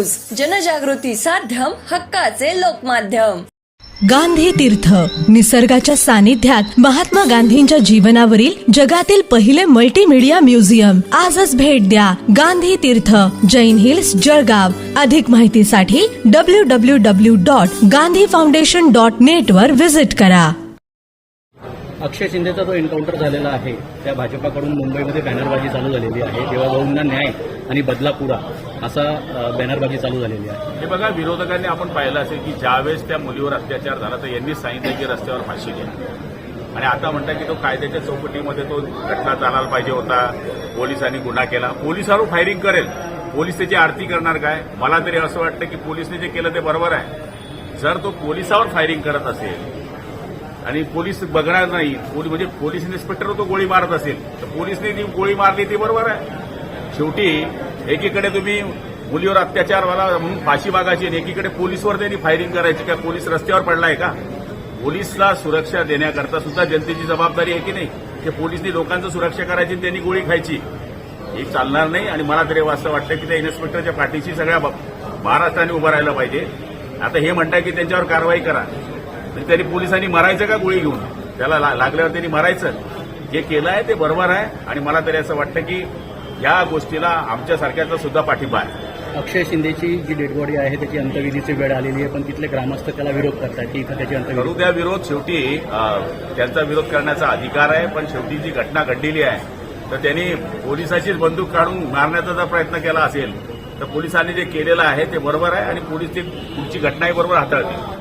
News. जनजागृती साध्यम हक्काचे लोकमाध्यम. गांधी तीर्थ. निसर्गाच्या सानिध्यात महात्मा गांधींच्या जीवनावरील जगातील पहिले मल्टीमीडिया म्युझियम आजच भेट द्या गांधी तीर्थ. जैन हिल्स जळगाव. अधिक माहितीसाठी W W W dot Gandhi foundation dot net वर विजिट करा. अक्षय शिंदेचा जो एन्काउंटर झालेला आहे त्या भाजपाकडून मुंबईमध्ये बॅनरबाजी चालू झालेली आहे. देवाभाऊंना न्याय आणि बदला पुरा असा बॅनरबाजी चालू झालेली आहे. हे बघा विरोधकांनी आपण पाहिलं असेल की ज्यावेळेस त्या मुलीवर अत्याचार झाला तर यांनी सांगितलं की रस्त्यावर फाशी घ्या. आणि आता म्हणतात की तो कायद्याच्या चौकटीमध्ये तो घटना चालायला पाहिजे होता पोलिसांनी गुन्हा केला. पोलिसावर फायरिंग करेल. पोलीस त्याची आरती करणार काय? मला तरी असं वाटतं की पोलिसने जे केलं ते बरोबर आहे. जर तो पोलिसावर फायरिंग करत असेल आणि पोलीस बघणार नाही म्हणजे पोलीस इन्स्पेक्टर तो गोळी मारत असेल तर पोलिसने जी गोळी मारली ती बरोबर आहे. शेवटी एकीकडे तुम्ही मुलीवर अत्याचार व्हायला म्हणून फाशी मागायची आणि एकीकडे पोलीसवर त्यांनी फायरिंग करायची. का पोलीस रस्त्यावर पडलाय का? पोलीसला सुरक्षा देण्याकरता सुद्धा जनतेची जबाबदारी आहे की नाही? की पोलिसनी लोकांचं सुरक्षा करायची त्यांनी गोळी खायची. हे चालणार नाही आणि मला तरी असं वाटतं की त्या इन्स्पेक्टरच्या पाठीशी सगळ्या महाराष्ट्राने उभं राहिलं पाहिजे. आता हे म्हणताय की त्यांच्यावर कारवाई करा. तर त्यांनी पोलिसांनी मरायचं का गोळी घेऊन? त्याला ला- लागल्यावर त्यांनी मरायचं. जे केलं आहे ते बरोबर आहे आणि मला तरी असं वाटतं की या गोष्टीला आमच्यासारख्याचा सुद्धा पाठिंबा आहे. अक्षय शिंदेची जी डेड बॉडी आहे त्याची अंत्यविधीची वेळ आलेली आहे पण तिथले ग्रामस्थ त्याला विरोध करतात की इथं त्याची करू द्या विरोध. शेवटी अं, त्यांचा विरोध करण्याचा अधिकार आहे पण शेवटी जी घटना घडलेली आहे तर त्यांनी पोलिसाचीच बंदूक काढून मारण्याचा जर प्रयत्न केला असेल तर पोलिसांनी जे केलेलं आहे ते बरोबर आहे आणि पोलीस ती पुढची घटनाही बरोबर हाताळतील.